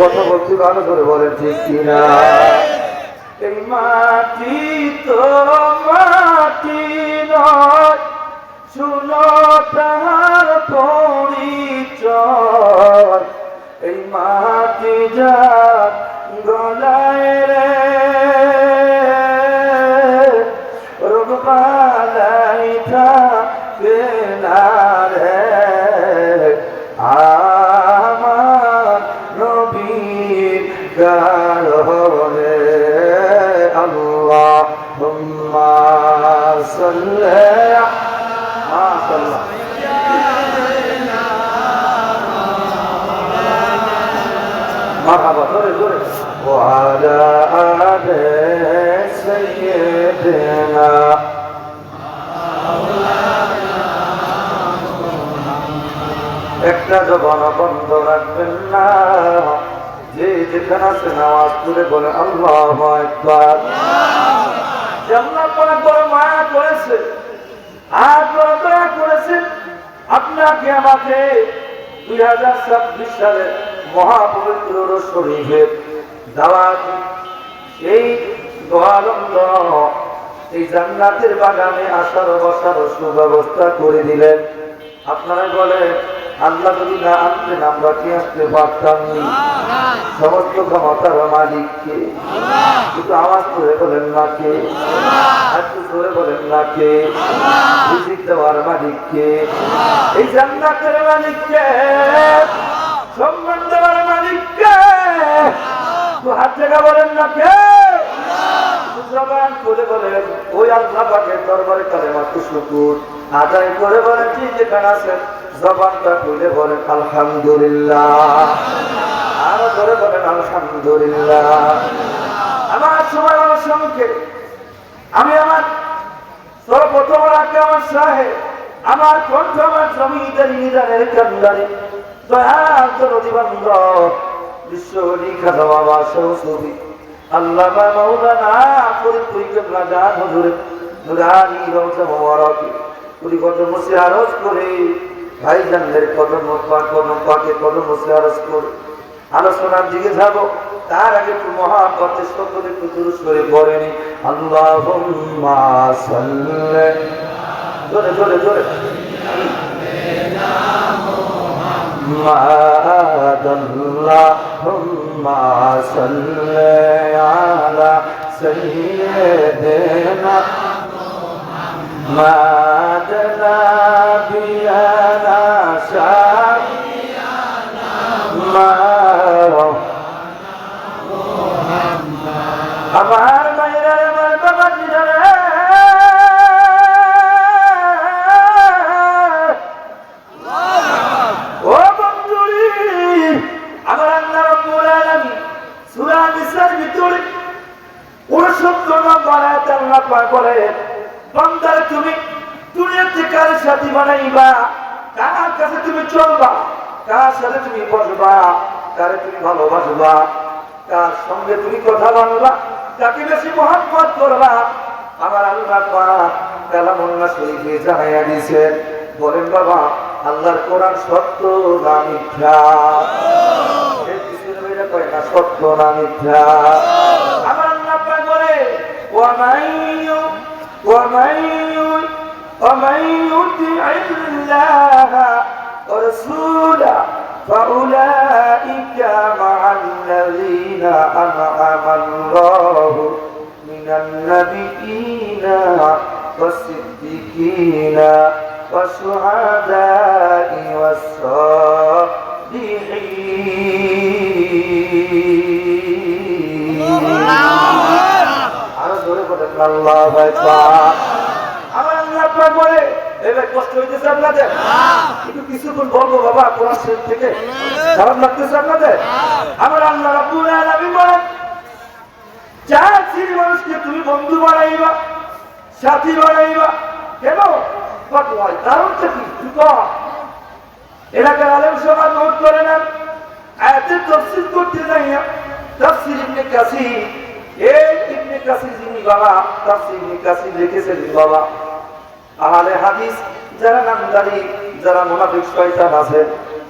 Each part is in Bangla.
কথা বলছি, ভালো করে বলেন, ঠিক কিনা? এই মাটি তো মাটি নয়, শুনো তাহার পরিচয়। এই মাটি যা গলায় আল্লাহ সাল্লাল্লাহু মাশাআল্লাহ مرحبا زوري زوري وعلى آل سيدنا একটা জবান বন্ধ রাখবেন না যে যেখানে আছে নামাজ পড়ে বলে আল্লাহ একবার আপনাকে দুই হাজার মহাপবিত্র এই এই জান্নাতের বাগানে আসার বসার সুব্যবস্থা করে দিলেন। আপনারা বলেন, আল্লাহ যদি না আনতেন, আমরা কি আসতে পারতাম? সমস্ত ক্ষমতার মালিককে। কিন্তু আওয়াজ করে বলেন না কে একটু জোরে বলেন না কে রিজিক দেওয়ার মালিককে। এই জান্নাতের মালিককে সম্মান দেওয়ার মালিককে। তো হাত জায়গা বলেন না কে করে বলেন, ওই আল্লাহ পাকের দরবারে করে মাত্র শুকুর। আদায় করে বলেন, ঠিক যেখানে আছেন। জবানটা খুলে বলেন, আলহামদুলিল্লাহ। করে বলেন, আলহামদুলিল্লাহ। আমার সময় সঙ্গে আমি আমার সর্বপ্রথম আমার আমার কণ্ঠ আমার নিদানের কান্দারি বিশ্ব বাবা সৌসবি আল্লাহ মাওলানা ফরিদ পরিকম রাজা হুজুরে নুরানি রওজা মোবারকে পুরি কদম মুসে আরজ করে, ভাইজানদের কদম পাক কদম পাকে কদম মুসে আরজ করে আলোচনার দিকে যাব তার আগে একটু মহাপথে সকলে একটু দুরুস করে পড়েনি আল্লাহুম্মা সাল্লি জোরে জোরে জোরে محمد اللهم صل على سيدنا محمد আমার বাইরে আমার বাবা ও বন্ধুরি, আমার আল্লাহ রাব্বুল আলামিন সূরা নিসার ভিতরে 69 নম্বর আয়াত আল্লাহ পাক বলে, বান্দার তুমি দুনিয়াতে কার সাথী বানাইবা? কার কাছে তুমি চলবা? কার সাথে তুমি বসবা? কারে তুমি ভালোবাসবা? কার সঙ্গে তুমি কথা বলবা? কাকে বেশি মহব্বত করবা আমার আল্লাহ পাক কালামুল্লাহ শরীফে জানাইয়া দিয়েছেন বলেন বাবা আল্লাহর কোরআন সত্য না মিথ্যা এর পিছনে মেয়েরা কয় না সত্য না মিথ্যা আমার আল্লাহ পাক বলে ওয়ামাইয়ু ওয়ামাইয়ু ومن يطع الله ورسوله فأولئك مع الذين أنعم الله من النبيين والصديقين والشهداء والصالحين আরো জোরে বলেন আল্লাহ আমার আল্লাহ আপনার বলে এবার কষ্ট হইতেছে আপনাদের? কিন্তু কিছুক্ষণ বলব বাবা কোরআন শরীফ থেকে। খারাপ লাগতেছে আপনাদের? আমার আল্লাহ রাব্বুল আলামিন বলেন চার শ্রেণির মানুষকে তুমি বন্ধু বানাইবা সাথী বানাইবা কেন? কারণটা কি? এলাকার আলেম সভা নোট করে নেন। আয়াতের তফসিল করতে যাইয়া তফসিল ইবনে কাসির এই ইবনে কাসির যিনি বাবা তফসিল ইবনে কাসির লিখেছেন বাবা। আহলে হাদিস, যারা নামদারি, যারা মোনাফিক শয়তান আছে,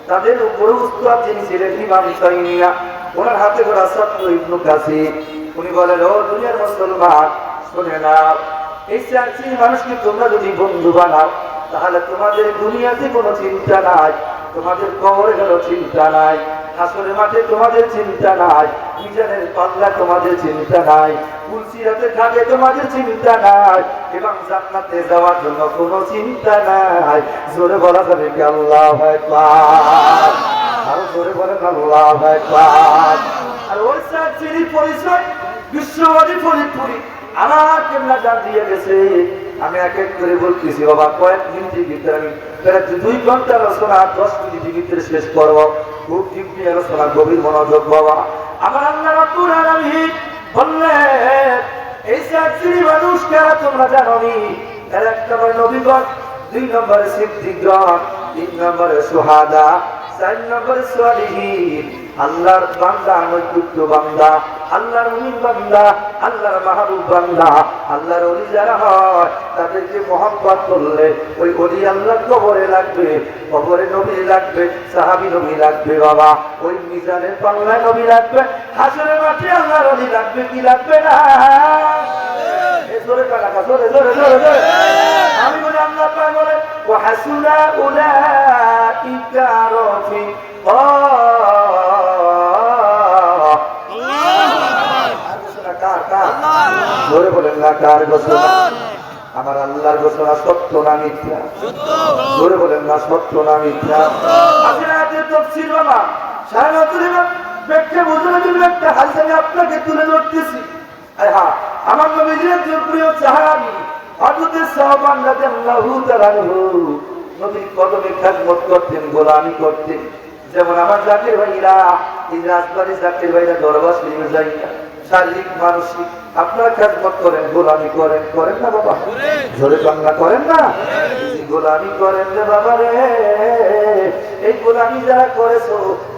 তাদের উপরে উস্তাদ যিনি ছিলেন ইমাম তাইমিয়া, ওনার হাতে করা ছাত্র ইবনু কাসির। উনি বলেন, ও দুনিয়ার মুসলমান, শুনে না, এই চারটি মানুষকে তোমরা যদি বন্ধু বানাও, তাহলে তোমাদের দুনিয়াতে কোনো চিন্তা নাই, তোমাদের কবরে গেল চিন্তা নাই। হাসরের মাঠে তোমাদের চিন্তা নাই, মিজানের পাল্লা তোমাদের চিন্তা নাই কুলসিরাতে থাকে তোমাদের চিন্তা নাই, এবং জান্নাতে যাওয়ার জন্য কোনো চিন্তা নাই। জোরে বলা যাবে কি আল্লাহ আরও জোরে আল্লাহ আর ওই চারটির পরিচয়, বিশ্ববাদী আমার কেমনা জান দিয়ে গেছে। আমি এক এক করে বলতেছি, বাবা, কয়েক মিনিটের ভিতরে আমি দুই ঘণ্টা আলোচনা দশ মিনিটের ভিতরে শেষ করব। খুব টিপনি আলোচনা গভীর মনোযোগ বাবা। আমার আল্লাহ রাব্বুল আলামিন বললেন, এই চারটি মানুষ কারা তোমরা জানো নি এক নম্বরে নবীগণ, দুই নম্বরে সিদ্দিকগণ, তিন নম্বরে সুহাদা। ওই অলি আল্লাহর কবরে লাগবে, কবরে নবী লাগবে, সাহাবি লাগবে, বাবা। ওই মিজানের পাল্লায় নবী লাগবে লাগবে, কি লাগবে না? জোরে জোরে জোরে জোরে জোরে। হাসুনা উলাইকা রফিকা। জোরে বলেন না, কার ঘোষণা? আমার আল্লাহর ঘোষণা সত্য না মিথ্যা? জোরে বলেন না, সত্য না মিথ্যা? বাবা ইমাম ব্যাখ্যা বোঝানোর জন্য একটা আমি আপনাকে তুলে ধরতেছি। আরে হ্যাঁ আমার নবীজির প্রিয় সাহাবী। হযরত সাহাবান রাদিয়াল্লাহু তাআলা নবীর কদমে খেদমত করতেন গোলামি করতেন। যেমন আমার জাতির ভাইরা এই রাজবাড়ি জাতির ভাইরা দরবার শরীফে যাই না। শারীরিক মানসিক আপনারা খেদমত করেন গোলামি করেন করেন না বাবা? জোরে বাংলা করেন না? গোলামি করেন রে বাবা রে। এই গোলামি যারা করেছ,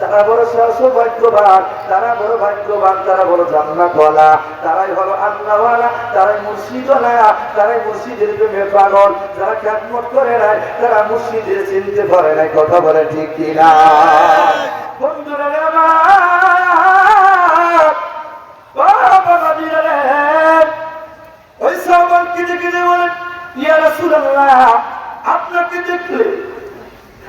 তারা বড় সৌভাগ্যবান, তারা বড় ভাগ্যবান, তারা বড় জান্নাতওয়ালা, তারাই হলো আল্লাহওয়ালা, তারাই মুর্শিদওয়ালা, তারাই মুর্শিদের প্রেমে পাগল। যারা খেদমত করে নাই, তারা মুর্শিদের চিনতে পারে নাই, কথা বলে ঠিক কিনা? আপনাকে দেখলে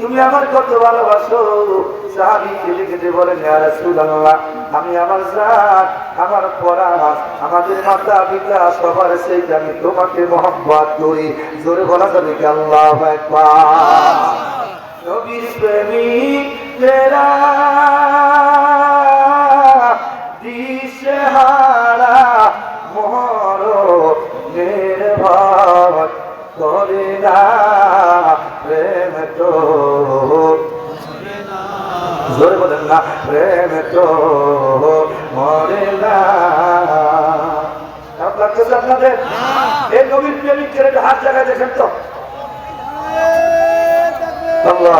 তুমি আমার কত ভালোবাসো? সাহাবী কেটে কেটে বলেন রাসূলুল্লাহ, আমি আমার জাত, আমার আমাদের মাতা পিতা সবার সেই আমি তোমাকে মহব্বত করি। জোরে বলা যাবে কি? না প্রেম তো মরে না। আপনাদের? এই নবীর প্রেমিকের হাত জায়গায় দেখেন তো। আল্লাহ।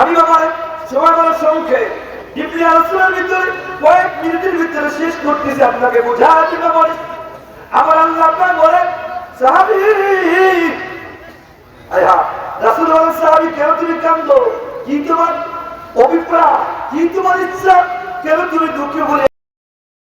আমি আমার সময় বলার সম্মুখে ভিতরে কয়েক মিনিটের ভিতরে শেষ করতেছি আপনাকে, বোঝার জন্য বলে। আমার আল্লাহ আপনার বলেন, সাহাবি কেন তুমি কান্দ কি তোমার অভিপ্রায়? কি তোমার ইচ্ছা? কেন তুমি দুঃখে বলে